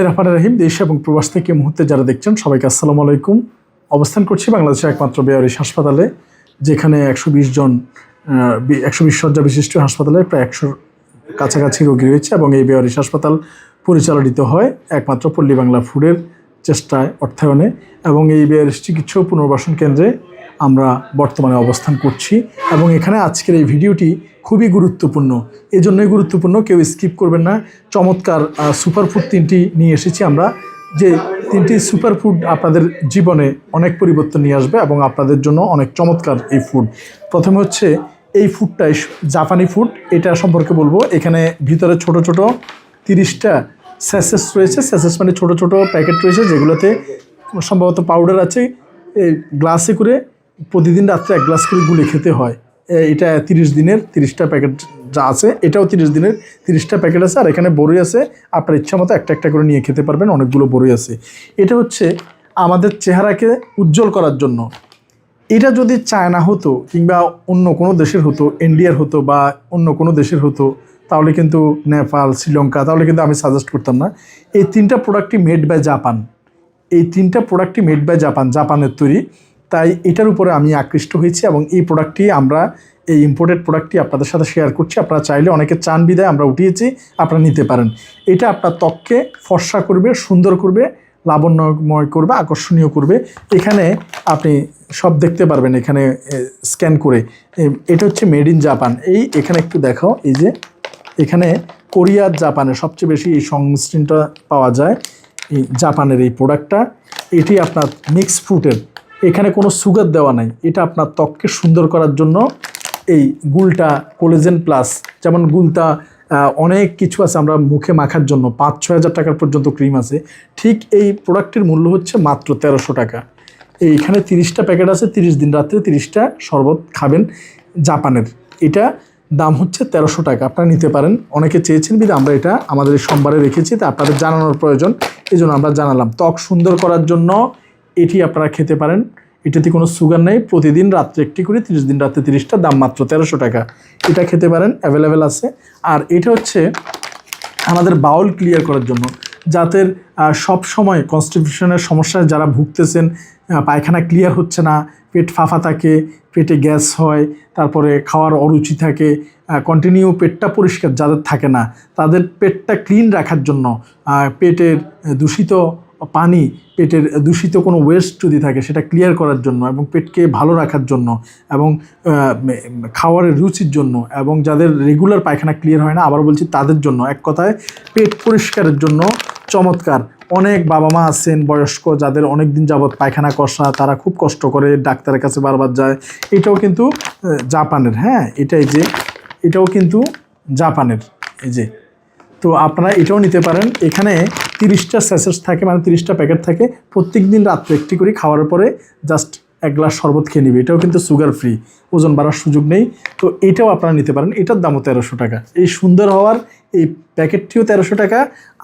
রহমান রাহিম, দেশ এবং প্রবাস থেকে মুহূর্তে যারা দেখছেন, সবাইকে আসসালামু আলাইকুম। অবস্থান করছি বাংলাদেশের একমাত্র বেয়ারিশ হাসপাতালে, যেখানে একশো বিশ জন একশো বিশ শয্যা বিশিষ্ট হাসপাতালে প্রায় একশোর কাছাকাছি রোগী রয়েছে এবং এই বেয়ারিশ হাসপাতাল পরিচালিত হয় একমাত্র পল্লী বাংলা ফুডের চেষ্টায়, অর্থায়নে এবং এই বেয়ারিশ চিকিৎসা পুনর্বাসন কেন্দ্রে আমরা বর্তমানে অবস্থান করছি এবং এখানে আজকের এই ভিডিওটি খুবই গুরুত্বপূর্ণ। এজন্যই গুরুত্বপূর্ণ, কেউ স্কিপ করবেন না। চমৎকার সুপারফুড তিনটি নিয়ে এসেছি আমরা, যে তিনটি সুপারফুড আপনাদের জীবনে অনেক পরিবর্তন নিয়ে আসবে এবং আপনাদের জন্য অনেক চমৎকার এই ফুড প্রথমে হচ্ছে এই ফুডটাই জাপানি ফুড এটা সম্পর্কে বলব। এখানে ভিতরে ছোট ছোট তিরিশটা স্যাসেস রয়েছে। স্যাসেস মানে ছোট ছোট প্যাকেট রয়েছে, যেগুলোতে সম্ভবত পাউডার আছে, এই গ্লাসে করে প্রতিদিন রাত্রে এক গ্লাস করে গুলে খেতে হয়। এটা তিরিশ দিনের, তিরিশটা প্যাকেট যা আছে, এটাও তিরিশ দিনের, তিরিশটা প্যাকেট আছে, আর এখানে বড়ই আছে। আপনার ইচ্ছা মতো একটা একটা করে নিয়ে খেতে পারবেন, অনেকগুলো বড়ই আছে। এটা হচ্ছে আমাদের চেহারাকে উজ্জ্বল করার জন্য। এটা যদি চায়না হতো কিংবা অন্য কোনো দেশের হতো, ইন্ডিয়ার হতো বা অন্য কোনো দেশের হতো, তাহলে কিন্তু নেপাল, শ্রীলঙ্কা, তাহলে কিন্তু আমি সাজেস্ট করতাম না। এই তিনটা প্রোডাক্টই মেড বাই জাপান এই তিনটা প্রোডাক্টই মেড বাই জাপান জাপানের তৈরি। তাই এটার উপরে আমি আকৃষ্ট হয়েছি এবং এই প্রোডাক্টটি আমরা, এই ইম্পোর্টেড প্রোডাক্টটি আপনাদের সাথে শেয়ার করছি। আপনারা চাইলে অনেকে চান বিদায়, আমরা উঠিয়েছি, আপনারা নিতে পারেন। এটা আপনার ত্বককে ফর্সা করবে, সুন্দর করবে, লাবণ্যময় করবে, আকর্ষণীয় করবে। এখানে আপনি সব দেখতে পারবেন এখানে স্ক্যান করে। এটা হচ্ছে মেড ইন জাপান এই এখানে একটু দেখাও, এই যে, এখানে কোরিয়ার জাপানে সবচেয়ে বেশি এই সংমিশ্রণটা পাওয়া যায়, এই জাপানের এই প্রোডাক্টটা এটি আপনার মিক্স ফ্রুটের এখানে কোনো সুগার দেওয়া নাই। এটা আপনার ত্বককে সুন্দর করার জন্য এই গুলটা কোলেজেন প্লাস, যেমন গুলটা অনেক কিছু আছে আমরা মুখে মাখার জন্য, পাঁচ ছয় হাজার টাকার পর্যন্ত ক্রিম আছে। ঠিক এই প্রোডাক্টের মূল্য হচ্ছে মাত্র তেরোশো টাকা। এইখানে তিরিশটা প্যাকেট আছে, তিরিশ দিন রাত্রে তিরিশটা শরবত খাবেন জাপানের। এটা দাম হচ্ছে তেরোশো টাকা, আপনারা নিতে পারেন। অনেকে চেয়েছেন বিধে আমরা এটা আমাদের সোমবারে রেখেছি, তা আপনাদের জানানোর প্রয়োজন এই জন্য আমরা জানালাম। ত্বক সুন্দর করার জন্য এটি আপনারা খেতে পারেন। এটাতে কোনো সুগার নেই। প্রতিদিন রাত্রে একটি করে তিরিশ দিন রাত্রে তিরিশটা, দাম মাত্র তেরোশো টাকা। এটা খেতে পারেন অ্যাভেলেবেল আছে। আর এটা হচ্ছে আমাদের বাউল ক্লিয়ার করার জন্য। যাদের সব সময় কনস্টিটিউশনের সমস্যায় যারা ভুগতেছেন পায়খানা ক্লিয়ার হচ্ছে না, পেট ফাঁফা থাকে, পেটে গ্যাস হয়, তারপরে খাওয়ার অরুচি থাকে কন্টিনিউ পেটটা পরিষ্কার যাদের থাকে না, তাদের পেটটা ক্লিন রাখার জন্য পেটের দূষিত পানি পেটের দূষিত কোনো ওয়েস্ট যদি থাকে, সেটা ক্লিয়ার করার জন্য এবং পেটকে ভালো রাখার জন্য এবং খাওয়ারের রুচির জন্য এবং যাদের রেগুলার পায়খানা ক্লিয়ার হয় না, আবার বলছি তাদের জন্য। এক কথায়, পেট পরিষ্কারের জন্য চমৎকার। অনেক বাবা মা আছেন, বয়স্ক, যাদের অনেক দিন যাবৎ পায়খানা কষা, তারা খুব কষ্ট করে ডাক্তারের কাছে বারবার যায়। এটাও কিন্তু জাপানের হ্যাঁ? এটাই যে, এটাও কিন্তু জাপানের। এই যে তো আপনারা এটাও নিতে পারেন। এখানে তিরিশটা স্যাসেস থাকে মানে তিরিশটা প্যাকেট থাকে। প্রত্যেক দিন রাত্রে একটি করে খাওয়ার পরে জাস্ট এক গ্লাস শরবত খেয়ে নিবে। এটাও কিন্তু সুগার ফ্রি ওজন বাড়ার সুযোগ নেই। তো এটাও আপনারা নিতে পারেন। এটার দামও তেরোশো টাকা। এই সুন্দর হওয়ার এই প্যাকেটটিও তেরোশো টাকা।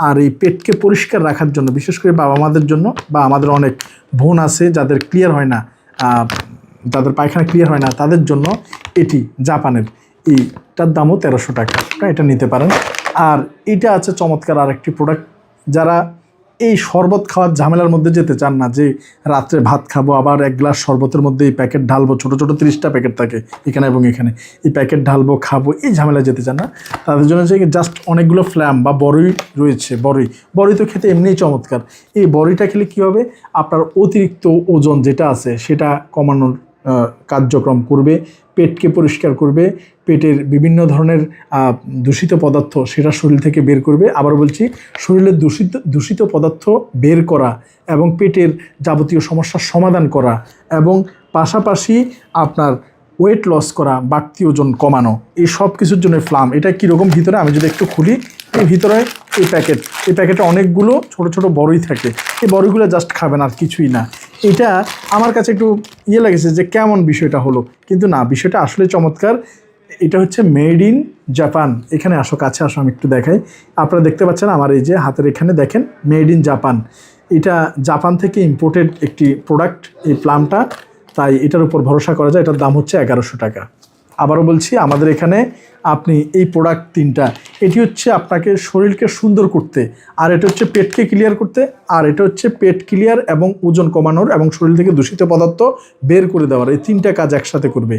আর এই পেটকে পরিষ্কার রাখার জন্য, বিশেষ করে বাবা মাদের জন্য বা আমাদের অনেক বোন আছে যাদের ক্লিয়ার হয় না যাদের পায়খানা ক্লিয়ার হয় না, তাদের জন্য এটি জাপানের। এইটার দামও তেরোশো টাকা। এটা নিতে পারেন। আর এটা আছে চমৎকার আরেকটি প্রোডাক্ট যারা এই শরবত খাওয়ার ঝামেলার মধ্যে যেতে চান না, যে রাত্রে ভাত খাব, আবার এক গ্লাস শরবতের মধ্যে এই প্যাকেট ঢালবো, ছোটো ছোটো তিরিশটা প্যাকেট থাকে এখানে এবং এখানে, এই প্যাকেট ঢালবো, খাব, এই ঝামেলা যেতে চান না। তাদের জন্য যে জাস্ট অনেকগুলো ফ্ল্যাম বা বড়ই রয়েছে বড়ই বড়ই তো খেতে এমনিই চমৎকার। এই বড়িটা খেলে কী হবে? আপনার অতিরিক্ত ওজন যেটা আছে, সেটা কমানোর কার্যক্রম করবে, পেটকে পরিষ্কার করবে, পেটের বিভিন্ন ধরনের দূষিত পদার্থ সেটা শরীর থেকে বের করবে। আবার বলছি, শরীরের দূষিত দূষিত পদার্থ বের করা এবং পেটের যাবতীয় সমস্যার সমাধান করা এবং পাশাপাশি আপনার ওয়েট লস করা, বাড়তি ওজন কমানো, এই সব কিছুর জন্য ফ্লাম। এটা কীরকম ভিতরে? আমি যদি একটু খুলি, এই ভিতরে এই প্যাকেট, এই প্যাকেটে অনেকগুলো ছোট ছোট বড়ই থাকে। এই বড়ইগুলো জাস্ট খাবেন আর কিছুই না। এটা আমার কাছে একটু ইয়ে লেগেছে যে কেমন বিষয়টা হলো। কিন্তু না, বিষয়টা আসলে চমৎকার। এটা হচ্ছে মেড ইন জাপান। এখানে আসো, কাছে আসো, আমি একটু দেখাই। আপনারা দেখতে পাচ্ছেন আমার এই যে হাতের এখানে দেখেন, মেড ইন জাপান। এটা জাপান থেকে ইম্পোর্টেড একটি প্রোডাক্ট এই প্লামটা তাই এটার উপর ভরসা করা যায়। এটার দাম হচ্ছে এগারোশো টাকা। আবারও বলছি, আমাদের এখানে আপনি এই প্রোডাক্ট তিনটা, এটি হচ্ছে আপনাকে শরীরকে সুন্দর করতে, আর এটা হচ্ছে পেটকে ক্লিয়ার করতে, আর এটা হচ্ছে পেট ক্লিয়ার এবং ওজন কমানোর এবং শরীর থেকে দূষিত পদার্থ বের করে দেওয়ার, এই তিনটা কাজ একসাথে করবে।